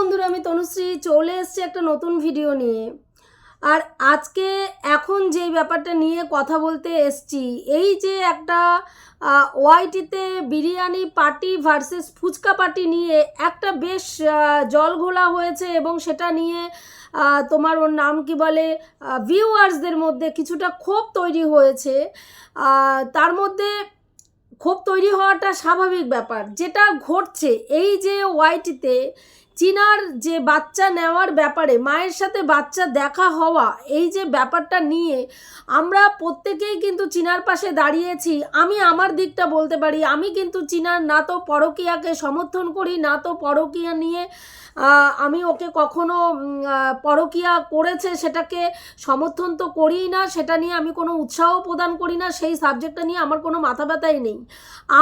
বন্ধুরা, আমি তনুশ্রী চলে এসেছি একটা নতুন ভিডিও নিয়ে। আর আজকে এখন যেই ব্যাপারটা নিয়ে কথা বলতে এসছি, এই যে একটা ওয়াইটিতে biryani party versus fuchka party নিয়ে একটা বেশ জল ঘোলা হয়েছে এবং সেটা নিয়ে তোমার ওর নাম কি বলে ভিউয়ার্সদের মধ্যে কিছুটা ক্ষোভ তৈরি হয়েছে। তার মধ্যে ক্ষোভ তৈরি হওয়াটা স্বাভাবিক ব্যাপার, যেটা ঘটছে এই যে ওয়াইটিতে চীনার যে বাচ্চা নেওয়ার ব্যাপারে, মায়ের সাথে বাচ্চা দেখা হওয়া, এই যে ব্যাপারটা নিয়ে আমরা প্রত্যেকেই কিন্তু চীনার পাশে দাঁড়িয়েছি। আমি আমার দিকটা বলতে পারি, আমি কিন্তু চীনার না তো পরকীয়াকে সমর্থন করি, না তো পরকীয়া নিয়ে আমি ওকে কখনো পরকীয়া করেছে সেটাকে সমর্থন তো করিই না, সেটা নিয়ে আমি কোনো উৎসাহ প্রদান করি না, সেই সাবজেক্টটা নিয়ে আমার কোনো মাথা ব্যথাই নেই।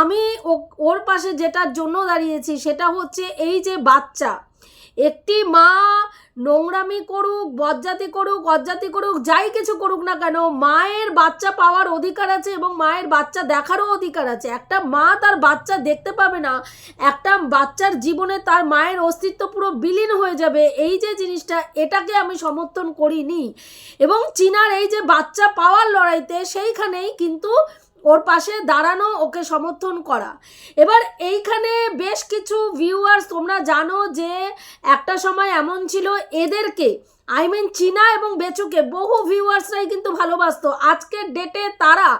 আমি ওর পাশে যেটার জন্য দাঁড়িয়েছি সেটা হচ্ছে এই যে বাচ্চা একটি মা নোংরামি করুক, বজ্জাতি করুক, অজ্জাতি করুক, যাই কিছু করুক না কেন, মায়ের বাচ্চা পাওয়ার অধিকার আছে এবং মায়ের বাচ্চা দেখারও অধিকার আছে। একটা মা তার বাচ্চা দেখতে পাবে না, একটা বাচ্চার জীবনে তার মায়ের অস্তিত্ব পুরো বিলীন হয়ে যাবে। এই যে জিনিসটা, এটাকে আমি সমর্থন করিনি। এবং চীনার এই যে বাচ্চা পাওয়ার লড়াইতে সেইখানেই কিন্তু ওর পাশে দাঁড়ানো, ওকে সমর্থন করা। এবার এইখানে বেশ কিছু ভিউয়ার্স তোমরা জানো যে একটা সময় এমন ছিল, এদেরকে আই মিন চীনা এবং বেচুকে, বহু ভিউয়ার্সরাই কিন্তু ভালোবাসতো। আজকের ডেটে তারা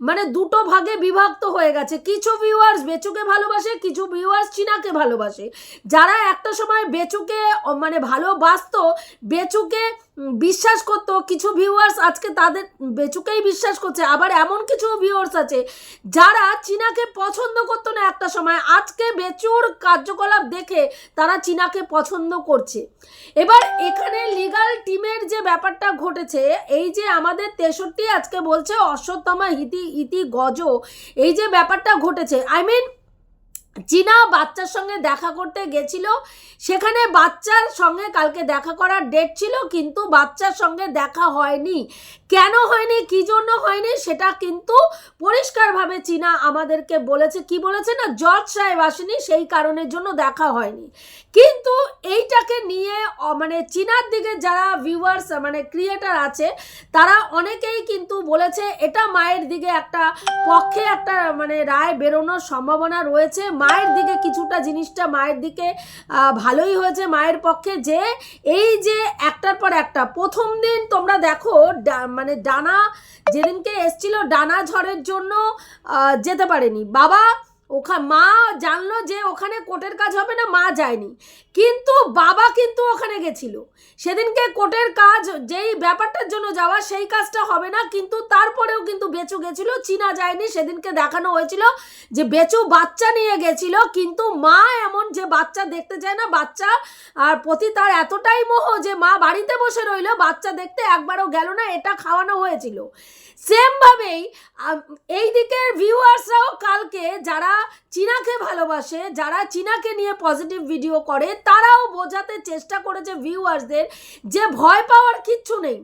মানে দুটো ভাগে বিভক্ত হয়ে গেছে। কিছু ভিউয়ার্স বেচুকে ভালোবাসে, কিছু ভিউয়ার্স চীনাকে ভালোবাসে। যারা একটা সময় বেচুকে মানে ভালোবাসতো, বেচুকে বিশ্বাস করতো, কিছু ভিউয়ার্স আজকে তাদের বেচুকেই বিশ্বাস করছে, আবার এমন কিছু ভিউয়ার্স আছে যারা চীনাকে পছন্দ করতো না একটা সময়। আজকে বেচুর কার্যকলাপ দেখে তারা চীনাকে পছন্দ করছে। এবার এখানে লিগাল টিমের যে ব্যাপারটা ঘটেছে, এই যে আমাদের তেষট্টি আজকে বলছে অশ্বত্থমা হিতি ইতি গজ, এই যে ব্যাপারটা ঘটেছে। আই মিন চীনা বাচ্চার সঙ্গে দেখা করতে গেছিল। সেখানে বাচ্চার সঙ্গে কালকে দেখা করার ডেট ছিল, কিন্তু বাচ্চার সঙ্গে দেখা হয়নি। কেন হয়নি, কি জন্য হয়নি, সেটা কিন্তু পরিষ্কারভাবে চীনা আমাদেরকে বলেছে। কি বলেছে না? জর্জ সাহেব আসেনি, সেই কারণের জন্য দেখা হয়নি। কিন্তু এইটাকে নিয়ে মানে চীনার দিকে যারা ভিউয়ার্স মানে ক্রিয়েটার আছে, তারা অনেকেই কিন্তু বলেছে, এটা মায়ের দিকে একটা পক্ষে একটা মানে রায় বেরোনোর সম্ভাবনা রয়েছে। মায়ের দিকে কিছুটা জিনিসটা মায়ের দিকে ভালোই হয়েছে মায়ের পক্ষে যে, এই যে একটার পর একটা, প্রথম দিন তোমরা দেখো, ডা- মানে ডানা যেদিনকে এসছিল ডানা ঝড়ের জন্য যেতে পারেনি। বাবা ওখা, মা জানলো যে ওখানে কোর্টের কাজ হবে না, মা যায়নি। কিন্তু বাবা কিন্তু ওখানে গেছিল। সেদিনকে কোর্টের কাজ, যেই ব্যাপারটার জন্য যাওয়া, সেই কাজটা হবে না, কিন্তু তারপরেও কিন্তু বেচু গেছিল, চীনা যায়নি। সেদিনকে দেখানো হয়েছিল যে বেচু বাচ্চা নিয়ে গেছিল, কিন্তু মা এমন যে বাচ্চা দেখতে চায় না, বাচ্চা আর প্রতি তার এতটাই মোহ যে মা বাড়িতে বসে রইল, বাচ্চা দেখতে একবারও গেল না, এটা খাওয়ানো হয়েছিল। সেমভাবেই এই দিকের ভিউয়ার্সরাও কালকে যারা চীনাকে ভালোবাসে, যারা চীনাকে নিয়ে পজিটিভ ভিডিও করে, তারাও বোঝাতে চেষ্টা করেছে ভিউয়ার্সদের যে ভয় পাওয়ার কিচ্ছু নেই।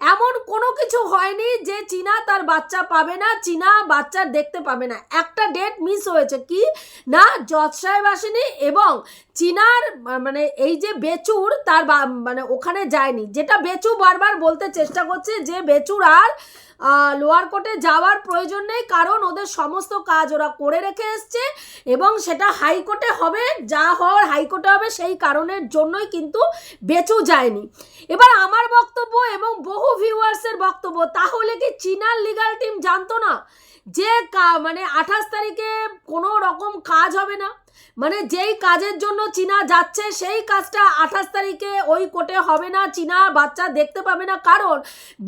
এমন কোনো কিছু হয়নি যে চীনা তার বাচ্চা পাবে না, চীনা বাচ্চার দেখতে পাবে না। একটা ডেট মিস হয়েছে কি? না, জজ সাহেব আসেনি এবং চীনার মানে এই যে বেচুর, তার মানে ওখানে যায়নি। যেটা বেচু বারবার বলতে চেষ্টা করছে যে বেচুর আর লোয়ার কোর্টে যাওয়ার প্রয়োজন নেই, কারণ ওদের সমস্ত কাজ ওরা করে রেখে এসছে। এবং সেটা হাইকোর্টে হবে, যা হওয়ার হাইকোর্টে হবে সেই কারণের জন্যই কিন্তু বেচু যায়নি। এবার আমার বক্তব্য এবং বহু ভিউয়ার্সের বক্তব্য, তাহলে কি চীনার লিগাল টিম জানতো না যে মানে আঠাশ তারিখে কোনো রকম কাজ হবে না? মানে যেই কাজের জন্য চীনা যাচ্ছে, সেই কাজটা আঠাশ তারিখে ওই কোর্টে হবে না। চীনা বাচ্চা দেখতে পাবে না। কারণ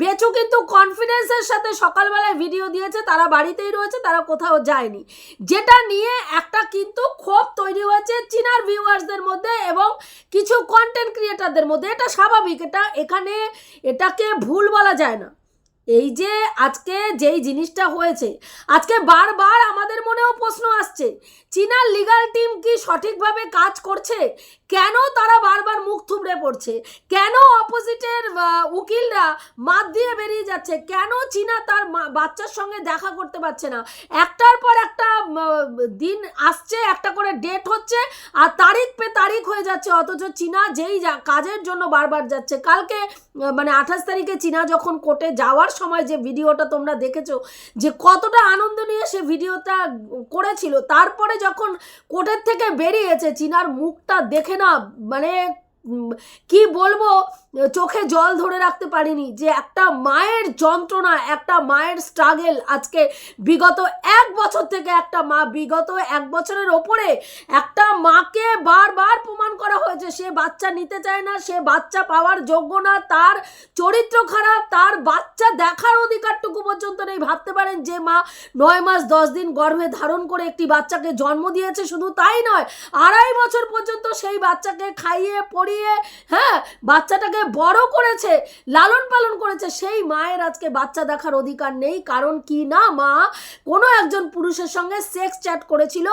বেচু কিন্তু কনফিডেন্সের সাথে সকালবেলায় ভিডিও দিয়েছে, তারা বাড়িতেই রয়েছে, তারা কোথাও যায়নি। যেটা নিয়ে একটা কিন্তু ক্ষোভ তৈরি হয়েছে চীনার ভিউয়ার্সদের মধ্যে এবং কিছু কন্টেন্ট ক্রিয়েটারদের মধ্যে। এটা স্বাভাবিক, এটা এখানে এটাকে ভুল বলা যায় না। এই যে আজকে যেই জিনিসটা হয়েছে, আজকে বারবার আমাদের মনেও প্রশ্ন আসছে, চীনার লিগাল টিম কি সঠিকভাবে কাজ করছে? কেন তারা বারবার মুখ থুবড়ে পড়ছে? কেন অপোজিটের উকিলরা মাত দিয়ে বেরিয়ে যাচ্ছে? কেন চীনা তার বাচ্চার সঙ্গে দেখা করতে পারছে না? একটার পর একটা দিন আসছে, একটা করে ডেট হচ্ছে, আর তারিখ পে তারিখ হয়ে যাচ্ছে, অথচ চীনা যেই কাজের জন্য বারবার যাচ্ছে। কালকে মানে আঠাশ তারিখে চীনা যখন কোর্টে যাওয়ার সময় যে ভিডিওটা তোমরা দেখেছ, যে কতটা আনন্দ নিয়ে সে ভিডিওটা করেছিল, তারপরে যখন কোর্টের থেকে বেরিয়েছে, চীনার মুখটা দেখে না মানে কি বলব, চোখে জল ধরে রাখতে পারিনি যে একটা মায়ের যন্ত্রণা, একটা মায়ের স্ট্রাগেল আজকে বিগত এক বছর থেকে একটা মা, বিগত এক বছরের ওপরে একটা মাকে বারবার প্রমাণ করা হয়েছে, সে বাচ্চা নিতে চায় না, সে বাচ্চা পাওয়ার যোগ্য না, তার চরিত্র খারাপ, তার বাচ্চা দেখার অধিকারটুকু পর্যন্ত নেই। ভাবতে পারেন যে মা নয় মাস দশ দিন গর্ভে ধারণ করে একটি বাচ্চাকে জন্ম দিয়েছে, শুধু তাই নয়, আড়াই বছর পর্যন্ত সেই বাচ্চাকে খাইয়ে, পড়িয়ে হ্যাঁ বাচ্চাটাকে বড় করেছে, লালন পালন করেছে, সেই মায়ের আজকে বাচ্চা দেখার অধিকার নেই। কারণ কি না, মা কোনো একজন পুরুষের সঙ্গে সেক্স চ্যাট করেছিল,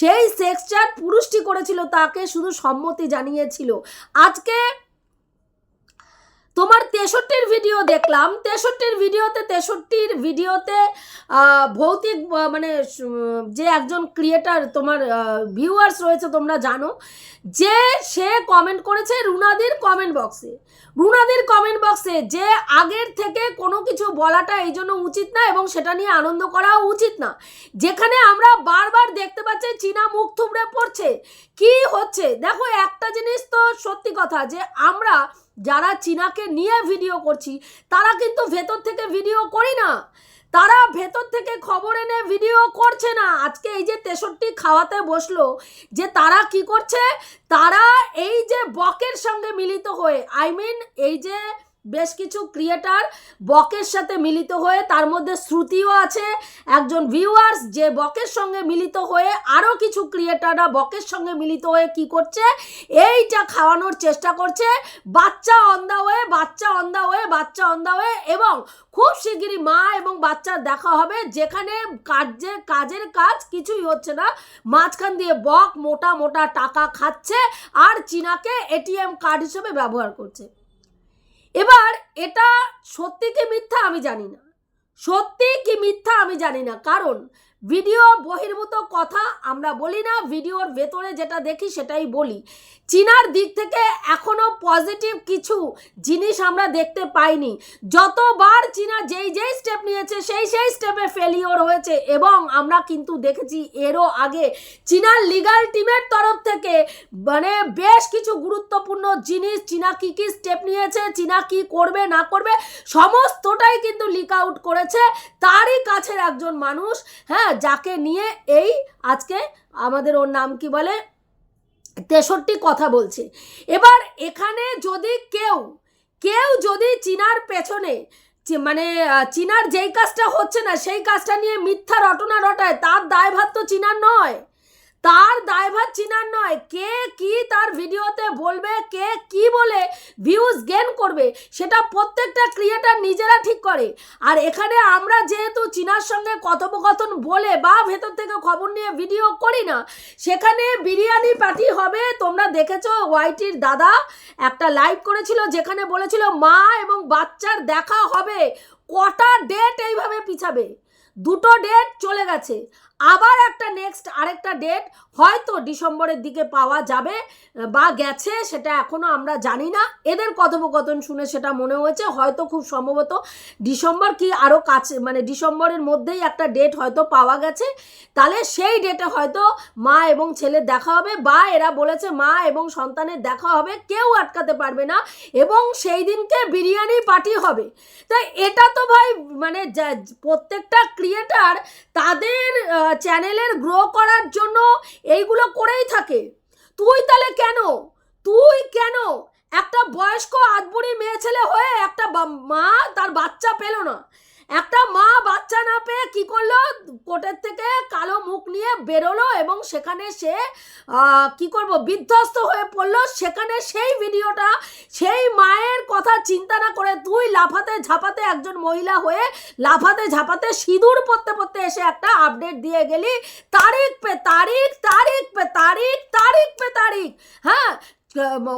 সেই সেক্স চ্যাট পুরুষটি করেছিল, তাকে শুধু সম্মতি জানিয়েছিল। আজকে তোমার তেষট্টির ভিডিও দেখলাম। তেষট্টির ভিডিওতে তেষট্টির ভিডিওতে ভৌতিক মানে যে একজন ক্রিয়েটার তোমার ভিউয়ার্স রয়েছে তোমরা জানো, যে সে কমেন্ট করেছে রুনাদির কমেন্ট বক্সে রুনাদির কমেন্ট বক্সে যে আগের থেকে কোনো কিছু বলাটা এই জন্য উচিত না এবং সেটা নিয়ে আনন্দ করা উচিত না। যেখানে আমরা বারবার দেখতে পাচ্ছি চীনা মুখ থুবড়ে পড়ছে। কি হচ্ছে? দেখো একটা জিনিস তো সত্যি কথা যে আমরা যারা চীনাকে নিয়ে ভিডিও করছি, তারা কিন্তু ভেতর থেকে ভিডিও করি না। তারা ভেতর থেকে খবর এনে ভিডিও করছে না। আজকে এই যে তেষট্টি খাওয়াতে বসল, যে তারা কি করছে? তারা এই যে বকের সঙ্গে মিলিত হয়ে আই মিন এই যে বেশ কিছু ক্রিয়েটার বকের সাথে মিলিত হয়ে তার মধ্যে শ্রুতিও আছে। একজন ভিউয়ার্স যে বকের সঙ্গে মিলিত হয়ে আরও কিছু ক্রিয়েটাররা বকের সঙ্গে মিলিত হয়ে কি করছে? এইটা খাওয়ানোর চেষ্টা করছে। বাচ্চা অন্ধা হয়ে বাচ্চা অন্ধা হয়ে বাচ্চা অন্ধা হয়ে এবং খুব শিগগিরই মা এবং বাচ্চার দেখা হবে। যেখানে কাজে, কাজের কাজ কিছুই হচ্ছে না। মাঝখান দিয়ে বক মোটা মোটা টাকা খাচ্ছে আর চীনাকে এটিএম কার্ড হিসেবে ব্যবহার করছে। এবার এটা সত্যি কি মিথ্যা আমি জানি না। সত্যি কি মিথ্যা আমি জানি না। কারণ ভিডিও বহির্ভূত কথা আমরা বলি না, ভিডিওর ভেতরে যেটা দেখি সেটাই বলি। চীনার দিক থেকে এখনও পজিটিভ কিছু জিনিস আমরা দেখতে পাইনি। যতবার চীনা যেই যেই স্টেপ নিয়েছে, সেই সেই স্টেপে ফেলিওর হয়েছে এবং আমরা কিন্তু দেখেছি এরও আগে চীনার লিগাল টিমের তরফ থেকে মানে বেশ কিছু গুরুত্বপূর্ণ জিনিস চীনা কি কি স্টেপ নিয়েছে, চীনা কি করবে, না করবে, সমস্তটাই কিন্তু লিক আউট করেছে। তারই কাছের একজন মানুষ হ্যাঁ যাকে নিয়ে এই আজকে আমাদের ওর নাম কি বলে? তেষট্টি কথা বলছে। এবার এখানে যদি কেউ কেউ যদি চীনার পেছনে মানে চিনার যেই কাজটা হচ্ছে না, সেই কাজটা নিয়ে মিথ্যা রটনা রটায়, তার দায়ভার তো চীনার নয়। তার দায়ভার চীনার নয়। কে কি তার ভিডিওতে বলবে, কে কি বলে ভিউজ গেন করবে, সেটা প্রত্যেকটা ক্রিয়েটার নিজেরা ঠিক করে। আর এখানে আমরা যেহেতু চীনার সঙ্গে কথোপকথন বলে বা ভেতর থেকে খবর নিয়ে ভিডিও করি না, সেখানে বিরিয়ানি পার্টি হবে। তোমরা দেখেছ ওয়াইটির দাদা একটা লাইভ করেছিল যেখানে বলেছিল, মা এবং বাচ্চার দেখা হবে। কটা ডেট এইভাবে পিছাবে? দুটো ডেট চলে গেছে। আবার একটা নেক্সট আরেকটা ডেট হয়তো ডিসেম্বরের দিকে পাওয়া যাবে, বা গেছে, সেটা এখনও আমরা জানি না। এদের কথোপকথন শুনে সেটা মনে হয়েছে, হয়তো খুব সম্ভবত ডিসেম্বর কি আরও কাছে মানে ডিসেম্বরের মধ্যেই একটা ডেট হয়তো পাওয়া গেছে। তাহলে সেই ডেটে হয়তো মা এবং ছেলের দেখা হবে, বা এরা বলেছে মা এবং সন্তানের দেখা হবে, কেউ আটকাতে পারবে না, এবং সেই দিনকে বিরিয়ানি পার্টি হবে। তাই এটা তো ভাই মানে প্রত্যেকটা ক্রিয়েটার তাদের চ্যানেলের গ্রো করার জন্য এইগুলো করেই থাকে। তুই তাহলে কেন? তুই কেন? একটা বয়স্ক আদবুড়ি মেয়ে ছেলে হয়ে একটা মা তার বাচ্চা পেল না। একটা মা বাচ্চা না পেয়ে কি করল? কোর্টের থেকে কালো মুখ নিয়ে বেরোলো এবং সেখানে সে কি করব, বিধ্বস্ত হয়ে পড়ল। সেখানে সেই ভিডিওটা, সেই মায়ের কথা চিন্তা না করে তুই লাফাতে ঝাপাতে একজন মহিলা হয়ে লাফাতে ঝাপাতে সিঁদুর পড়তে পড়তে এসে একটা আপডেট দিয়ে গেলি। তারিখ পে তারিখ তারিখ পে তারিখ তারিখ পে তারিখ। হ্যাঁ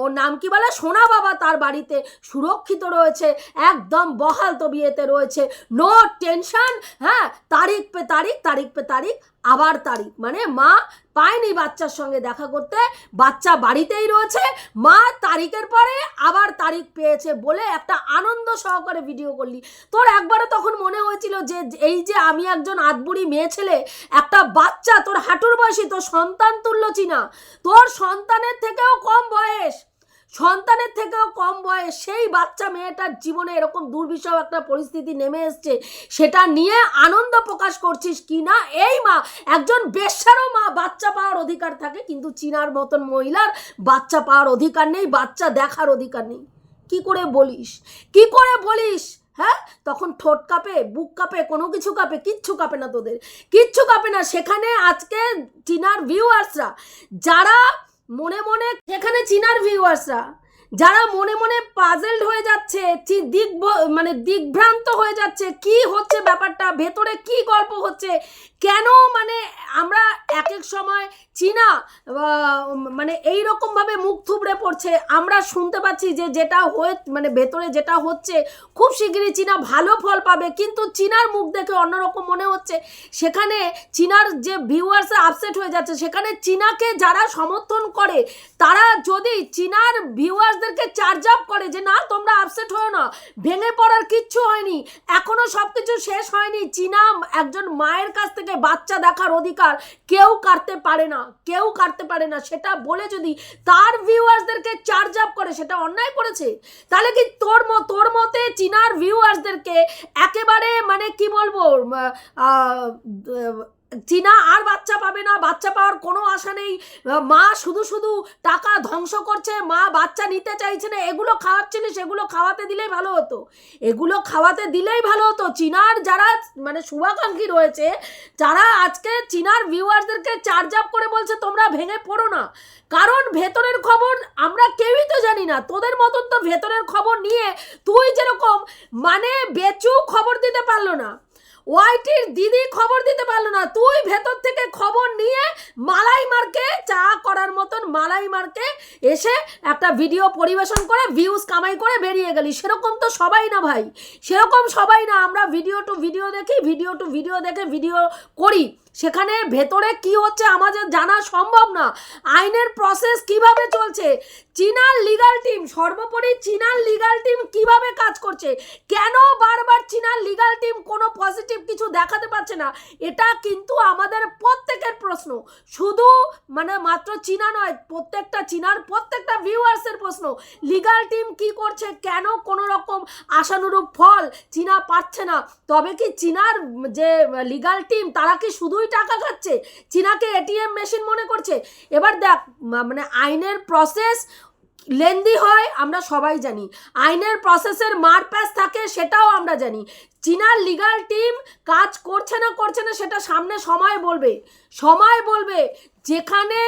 ওর নাম কি বলে? সোনা বাবা তার বাড়িতে সুরক্ষিত রয়েছে, একদম বহাল তবিয়েতে রয়েছে। নো টেনশন হ্যাঁ তারিখ পে তারিখ তারিখ পে তারিখ আবার তারিখ মানে মা পায়নি বাচ্চার সঙ্গে দেখা করতে, বাচ্চা বাড়িতেই রয়েছে, মা তারিখের পরে আবার তারিখ পেয়েছে বলে একটা আনন্দ সহকারে ভিডিও করলি। তোর একবারে তখন মনে হয়েছিল যে, এই যে আমি একজন আদবুড়ি মেয়ে ছেলে, একটা বাচ্চা, তোর হাঁটুর বয়সী, তোর সন্তান তুল্য চিনা। তোর সন্তানের থেকেও কম বয়স। সন্তানের থেকেও কম বয়স সেই বাচ্চা মেয়েটার জীবনে এরকম দুর্বিষহ একটা পরিস্থিতি নেমে এসছে। সেটা নিয়ে আনন্দ প্রকাশ করছিস কি না? এই মা, একজন বেশ্যারও মা, বাচ্চা পাওয়ার অধিকার থাকে, কিন্তু চিনার মতন মহিলার বাচ্চা পাওয়ার অধিকার নেই, বাচ্চা দেখার অধিকার নেই। কি করে বলিস? কি করে বলিস? হ্যাঁ? তখন ঠোঁট কাঁপে, বুক কাঁপে, কোনো কিছু কাঁপে, কিচ্ছু কাঁপে না তোদের। কিচ্ছু কাঁপে না। সেখানে আজকে চিনার ভিউয়ার্সরা যারা মনে মনে সেখানে চিনার ভিউয়ার্সরা যারা মনে মনে পাজেলড হয়ে যাচ্ছে দিক মানে দিগ্ভ্রান্ত হয়ে যাচ্ছে, কি হচ্ছে ব্যাপারটা, ভেতরে কি গল্প হচ্ছে, কেন মানে আমরা এক এক সময় চীনা মানে এই রকমভাবে মুখ থুবড়ে পড়ছে, আমরা শুনতে পাচ্ছি যে যেটা হয়ে মানে ভেতরে যেটা হচ্ছে, খুব শিগগিরই চীনা ভালো ফল পাবে, কিন্তু চীনার মুখ দেখে অন্যরকম মনে হচ্ছে। সেখানে চীনার যে ভিউয়ার্স আপসেট হয়ে যাচ্ছে, সেখানে চীনাকে যারা সমর্থন করে, তারা যদি চীনার ভিউয়ার্সদেরকে চার্জ আপ করে যে না, তোমরা আপসেট হও না। ভেঙে পড়ার কিচ্ছু হয়নি। এখনও সব কিছু শেষ হয়নি। চীনা একজন মায়ের কাছ থেকে বাচ্চা দেখার অধিকার কেউ কাটতে পারে না, কেউ কাটতে পারে না। সেটা বলে যদি তার ভিউয়ার্সদেরকে চার্জ আপ করে, সেটা অন্যায় করেছে? তাহলে কি তোর তোর মতে চীনার ভিউয়ার্সদেরকে একেবারে মানে কি বলব চীনা আর বাচ্চা পাবে না, বাচ্চা পাওয়ার কোনো আশা নেই। মা শুধু শুধু টাকা ধ্বংস করছে, মা বাচ্চা নিতে চাইছে না। এগুলো খাওয়াচ্ছিলি সেগুলো খাওয়াতে দিলেই ভালো হতো। এগুলো খাওয়াতে দিলেই ভালো হতো। চীনার যারা মানে শুভাকাঙ্ক্ষী রয়েছে, যারা আজকে চীনার ভিউয়ার্সদেরকে চার্জ আপ করে বলছে, তোমরা ভেঙে পড়ো না। কারণ ভেতরের খবর আমরা কেউই তো জানি না। তোদের মতন তো ভেতরের খবর নিয়ে তুই যেরকম মানে বেচু খবর দিতে পারল না। ওয়াইটির দিদি খবর দিতে পারল না। তুই ভেতর থেকে খবর নিয়ে মালাই মার্কে চা করার মতন মালাই মার্কে এসে একটা ভিডিও পরিবেশন করে ভিউজ কামাই করে বেরিয়ে গেলি। সেরকম তো সবাই না ভাই। সেরকম সবাই না। আমরা ভিডিও টু ভিডিও দেখি ভিডিও টু ভিডিও দেখে ভিডিও করি। সেখানে ভেতরে কি হচ্ছে আমাদের জানা সম্ভব না। আইনের প্রসেস কীভাবে চলছে? চীনার লিগাল টিম সর্বোপরি চীনার লিগাল টিম কীভাবে কাজ করছে? কেন বারবার চীনার লিগাল টিম কোনো পজিটিভ কিছু দেখাতে পারছে না? এটা কিন্তু আমাদের প্রত্যেকের প্রশ্ন। শুধু মানে মাত্র চীনা নয়, প্রত্যেকটা চীনার প্রত্যেকটা ভিউয়ার্সের প্রশ্ন। লিগাল টিম কি করছে? কেন কোনো রকম আশানুরূপ ফল চীনা পাচ্ছে না? তবে কি চীনার যে লিগাল টিম তারা কি শুধুই টাকা খাচ্ছে। চীনাকে এটিএম মেশিন মনে করছে। এবার দেখ মানে আইনের প্রসেস লেন্দি হয়, আমরা সবাই জানি। আইনের প্রসেসের মারপ্যাচ থাকে, সেটাও আমরা জানি। চীনার লিগাল টিম কাজ করছে না করছে না, সেটা সামনে সময় বলবে। সময় বলবে। যেখানে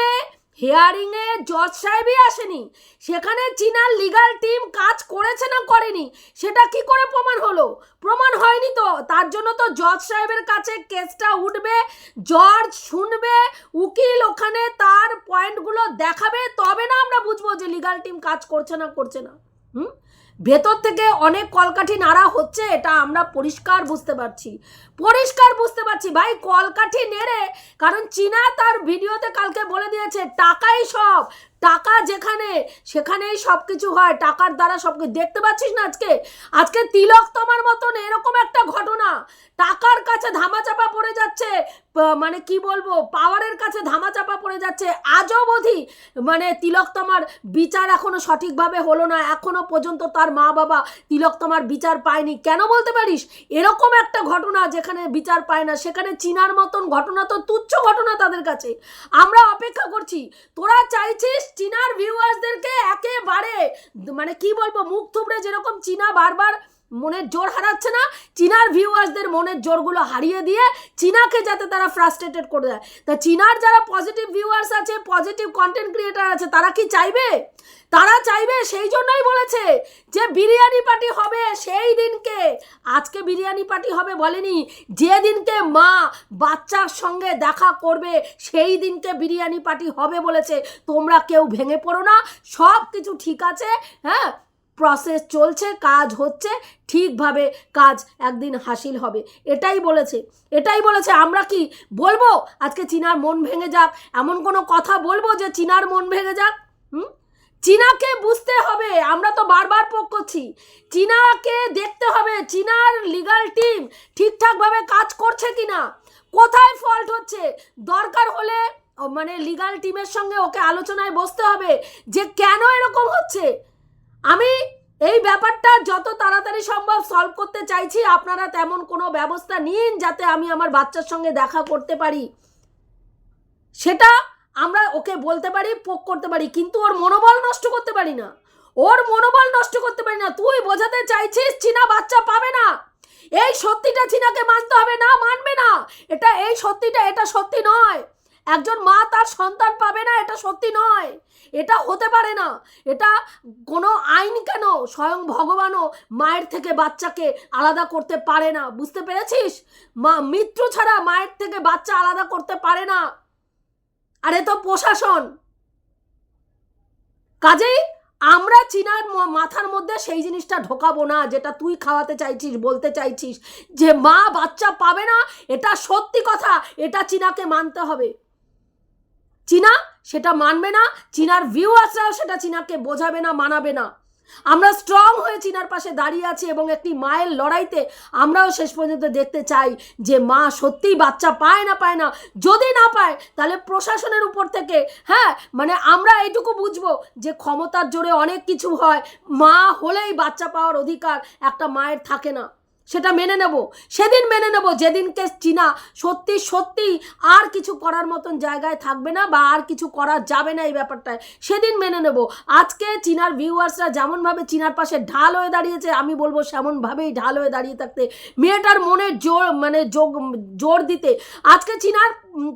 হেয়ারিংয়ে জজ সাহেবই আসেনি। সেখানে চীনার লিগাল টিম কাজ করেছে না করেনি, সেটা কি করে প্রমাণ হলো? প্রমাণ হয়নি তো। তার জন্য তো জজ সাহেবের কাছে কেসটা উঠবে, জজ শুনবে, উকিল ওখানে তার পয়েন্টগুলো দেখাবে, তবে না আমরা বুঝব যে লিগাল টিম কাজ করছে না করছে না। হুম? ভেতর থেকে অনেক কলকাঠি নাড়া হচ্ছে, এটা আমরা পরিষ্কার বুঝতে পারছি। পরিষ্কার বুঝতে পারছি ভাই, কলকাঠি নেড়ে, কারণ চীনা তার ভিডিওতে কালকে বলে দিয়েছে, টাকাই সব, টাকা যেখানে, সেখানেই সব কিছু হয়, টাকার দ্বারা সব কিছু দেখতে পাচ্ছিস না আজকে? আজকে তিলক তোমার মতন এরকম একটা ঘটনা, টাকার কাছে ধামাচাপা পড়ে যাচ্ছে মানে কি বলব, পাওয়ারের কাছে ধামাচাপা পড়ে যাচ্ছে, আজও অবধি মানে তিলক তোমার বিচার এখনও সঠিকভাবে হলো না, এখনও পর্যন্ত তার মা বাবা তিলক তোমার বিচার পায়নি, কেন বলতে পারিস? এরকম একটা ঘটনা যেখানে বিচার পায় না, সেখানে চীনার মতন ঘটনা তো তুচ্ছ ঘটনা তাদের কাছে। আমরা অপেক্ষা করছি, তোরা চাইছিস চীনার ভিউয়ার্সদেরকে একেবারে মানে কি বলব, মুখ থুবড়ে যেরকম চীনা বারবার মনের জোর হারাচ্ছে না, চীনার ভিউয়ার্সদের মনের জোরগুলো হারিয়ে দিয়ে চীনাকে যাতে তারা ফ্রাস্ট্রেটেড করে দেয়। তা চীনার যারা পজিটিভ ভিউয়ার্স আছে পজিটিভ কন্টেন্ট ক্রিয়েটার আছে, তারা কি চাইবে? তারা চাইবে সেই জন্যই বলেছে যে বিরিয়ানি পার্টি হবে সেই দিনকে। আজকে বিরিয়ানি পার্টি হবে বলেনি, যে দিনকে মা বাচ্চার সঙ্গে দেখা করবে সেই দিনকে বিরিয়ানি পার্টি হবে বলেছে। তোমরা কেউ ভেঙে পড়ো না, সব কিছু ঠিক আছে হ্যাঁ? প্রসেস চলছে, কাজ হচ্ছে, ঠিকভাবে কাজ একদিন হাসিল হবে। এটাই বলেছে। এটাই বলেছে, আমরা কি বলব? আজকে চীনার মন ভেঙে যাক। এমন কোনো কথা বলব যে চীনার মন ভেঙে যাক? হুম? চীনাকে বুঝতে হবে, আমরা তো বারবার পোক করছি। চীনাকে দেখতে হবে, চীনার লিগাল টিম ঠিকঠাকভাবে কাজ করছে কি না কোথায় ফল্ট হচ্ছে, দরকার হলে মানে লিগাল টিমের সঙ্গে ওকে আলোচনায় বসতে হবে যে কেন এরকম হচ্ছে। আমি এই ব্যাপারটা যত তাড়াতাড়ি সম্ভব সলভ করতে চাইছি, আপনারা তেমন কোনো ব্যবস্থা নিন যাতে আমি আমার বাচ্চার সঙ্গে দেখা করতে পারি। সেটা আমরা ওকে বলতে পারি, পোক করতে পারি, কিন্তু ওর মনোবল নষ্ট করতে পারি না। ওর মনোবল নষ্ট করতে পারি না। তুই বোঝাতে চাইছিস, চীনা বাচ্চা পাবে না। এই সত্যিটা চীনাকে মানতে হবে না, মানবে না। এটা, এই সত্যিটা, এটা সত্যি নয়। একজন মা তার সন্তান পাবে না, এটা সত্যি নয়। এটা হতে পারে না। এটা কোনো আইন কেন? স্বয়ং ভগবানও মায়ের থেকে বাচ্চাকে আলাদা করতে পারে না। বুঝতে পেরেছিস? মা, মৃত্যু ছাড়া মায়ের থেকে বাচ্চা আলাদা করতে পারে না। আর তো প্রশাসন। কাজেই আমরা চীনার মাথার মধ্যে সেই জিনিসটা ঢোকাবো না, যেটা তুই খাওয়াতে চাইছিস, বলতে চাইছিস। যে মা বাচ্চা পাবে না, এটা সত্যি কথা, এটা চীনাকে মানতে হবে। চীনা সেটা মানবে না, চীনার ভিউয়ার্সরাও সেটা চীনাকে বোঝাবে না, মানাবে না। আমরা স্ট্রং হয়ে চীনার পাশে দাঁড়িয়ে আছি এবং একটি মায়ের লড়াইতে আমরাও শেষ পর্যন্ত দেখতে চাই যে মা সত্যিই বাচ্চা পায় না পায় না। যদি না পায়, তাহলে প্রশাসনের উপর থেকে হ্যাঁ মানে আমরা এটুকু বুঝব যে ক্ষমতার জোরে অনেক কিছু হয়। মা হলেই বাচ্চা পাওয়ার অধিকার একটা মায়ের থাকে না। সেটা মেনে নেব। সেদিন মেনে নেব, যেদিনকে চীনা সত্যি সত্যি আর কিছু করার মতন জায়গায় থাকবে না বা আর কিছু করা যাবে না এই ব্যাপারটায়, সেদিন মেনে নেব। আজকে চীনার ভিউয়ার্সরা যেমনভাবে চীনার পাশে ঢাল হয়ে দাঁড়িয়েছে, আমি বলব সেমনভাবেই ঢাল হয়ে দাঁড়িয়ে থাকতে। মেয়েটার মনে জোর মানে যোগ, জোর দিতে। আজকে চীনার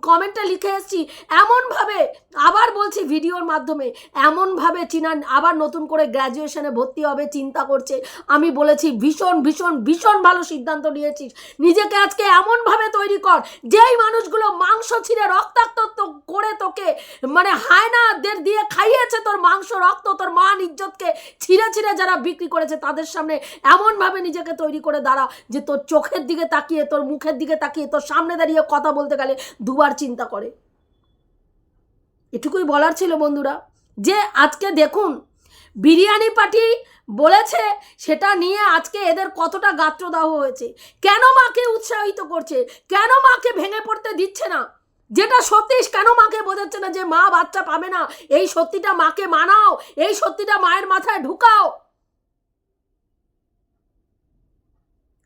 কমেন্টে লিখে এসেছি, এমনভাবে আবার বলছি ভিডিওর মাধ্যমে, এমনভাবে চীনা আবার নতুন করে গ্র্যাজুয়েশনে ভর্তি হবে, চিন্তা করছে। আমি বলেছি ভীষণ ভীষণ ভীষণ ভালো সিদ্ধান্ত নিয়েছিস। নিজেকে আজকে এমনভাবে তৈরি কর, যেই মানুষগুলো মাংস ছিঁড়ে রক্তাক্ত করে তোকে মানে হায়নাদের দিয়ে খাইয়েছে তোর মাংস, রক্ত, তোর মান ইজ্জতকে ছিঁড়ে ছিঁড়ে যারা বিক্রি করেছে তাদের সামনে এমনভাবে নিজেকে তৈরি করে দাঁড়া, যে তোর চোখের দিকে তাকিয়ে, তোর মুখের দিকে তাকিয়ে, তোর সামনে দাঁড়িয়ে কথা বলতে গেলে দুবার চিন্তা করে। এটুকুই বলার ছিল বন্ধুরা। যে আজকে দেখুন, বিরিয়ানি পার্টি বলেছে, সেটা নিয়ে আজকে এদের কতটা গাত্রদাহ হয়েছে। কেন মাকে উৎসাহিত করছে? কেন মাকে ভেঙে পড়তে দিচ্ছে না? যেটা সত্যি, কেন মাকে বোঝাচ্ছে না যে মা বাচ্চা পাবে না? এই সত্যিটা মাকে মানাও, এই সত্যিটা মায়ের মাথায় ঢুকাও।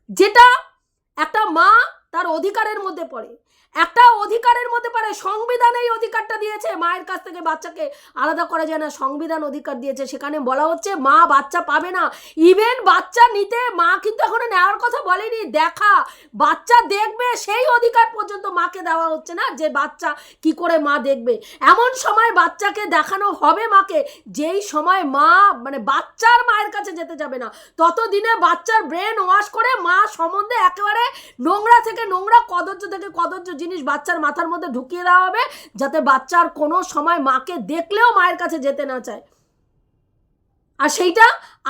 যেটা অধিকারের মধ্যে পড়ে। একটা অধিকারের মধ্যে পারে সংবিধান এই অধিকারটা দিয়েছে। মায়ের কাছ থেকে বাচ্চাকে আলাদা করা যায় না, সংবিধান অধিকার দিয়েছে। সেখানে বলা হচ্ছে, মা বাচ্চা পাবে না। ইভেন বাচ্চা নিতে মা কিন্তু এখনও নেওয়ার কথা বলেনি। দেখা, বাচ্চা দেখবে, সেই অধিকার পর্যন্ত মাকে দেওয়া হচ্ছে না যে বাচ্চা কি করে মা দেখবে। এমন সময় বাচ্চাকে দেখানো হবে মাকে, যেই সময় মা মানে বাচ্চার মায়ের কাছে যেতে যাবে না। ততদিনে বাচ্চার ব্রেন ওয়াশ করে মা সম্বন্ধে একেবারে নোংরা থেকে নোংরা কদর্য থেকে কদর্য জিনিস বাচ্চার মাথার মধ্যে ঢুকিয়ে দেওয়া হবে, যাতে বাচ্চার কোনো সময় মাকে দেখলেও মায়ের কাছে যেতে না চায়। আর সেইটা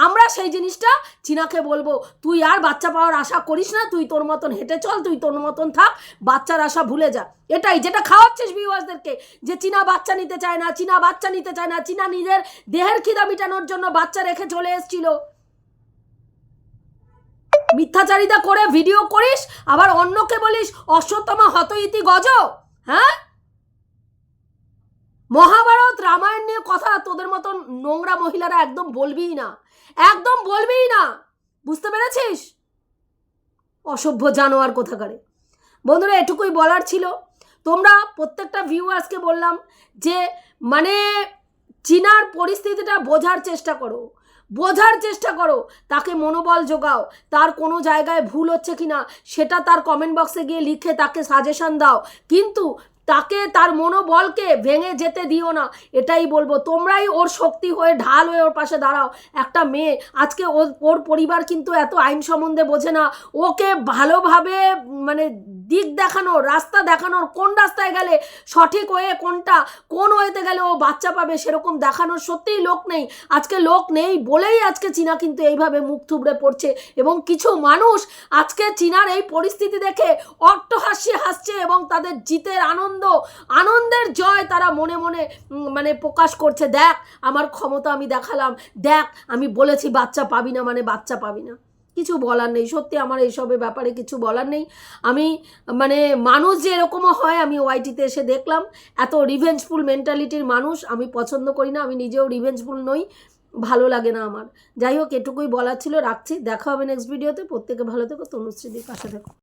আমরা সেই জিনিসটা চীনাকে বলব, তুই আর বাচ্চা পাওয়ার আশা করিস না, তুই তোর মতন হেঁটে চল, তুই তোর মতন থাক, বাচ্চার আশা ভুলে যা। এটাই যেটা খাওয়াচ্ছিস ভিউয়ার্সদেরকে যে চীনা বাচ্চা নিতে চায় না, চীনা বাচ্চা নিতে চায় না, চীনা নিজের দেহের খিদা মিটানোর জন্য বাচ্চা রেখে চলে এসেছিল। মিথ্যাচারিতা করে ভিডিও করিস, আবার অন্যকে বলিস অশ্বত্থমা হত ইতি গজ। হ্যাঁ? মহাভারত রামায়ণ নিয়ে কথা তোদের মতন নোংরা মহিলারা একদম বলবিই না। একদম বলবিই না। বুঝতে পেরেছিস? অসভ্য জানোয়ার কোথাকারে। বন্ধুরা, এটুকুই বলার ছিল। তোমরা প্রত্যেকটা ভিউয়ার্সকে বললাম যে মানে চীনার পরিস্থিতিটা বোঝার চেষ্টা করো। বোঝার চেষ্টা করো, তাকে মনোবল যোগাও তার কোনো জায়গায় ভুল হচ্ছে কি না সেটা তার কমেন্ট বক্সে গিয়ে লিখে তাকে সাজেশন দাও। কিন্তু তাকে তার মনোবলকে ভেঙে যেতে দিও না। এটাই বলব। তোমরাই ওর শক্তি হয়ে ঢাল হয়ে ওর পাশে দাঁড়াও। একটা মেয়ে, আজকে ওর পরিবার কিন্তু এত আইন সম্বন্ধে বোঝে না। ওকে ভালোভাবে মানে দিক দেখানোর রাস্তা দেখানোর, কোন রাস্তায় গেলে সঠিক ওয়ে কোনটা, কোন ওয়েতে গেলে ও বাচ্চা পাবে সেরকম দেখানোর সত্যিই লোক নেই। আজকে লোক নেই বলেই আজকে চীনা কিন্তু এইভাবে মুখ থুবড়ে পড়ছে এবং কিছু মানুষ আজকে চীনার এই পরিস্থিতি দেখে অট্টহাস্যে হাসছে এবং তাদের জিতের আনন্দ আনন্দের জয় তারা মনে মনে মানে প্রকাশ করছে। দেখ, আমার ক্ষমতা আমি দেখালাম। দেখ, আমি বলেছি বাচ্চা পাবি না মানে বাচ্চা পাবি না। কিছু বলার নেই। সত্যি আমার এইসবের ব্যাপারে কিছু বলার নেই। আমি মানে মানুষ যে এরকমও হয়, আমি ওয়াইটিতে এসে দেখলাম। এত রিভেঞ্জফুল মেন্টালিটির মানুষ, আমি পছন্দ করি না, আমি নিজেও রিভেঞ্জফুল নই। ভালো লাগে না আমার। যাই হোক, এটুকুই বলার ছিল। রাখছি। দেখা হবে নেক্সট ভিডিওতে প্রত্যেকে ভালো থেকো তনুশ্রীদির পাশে থেকো।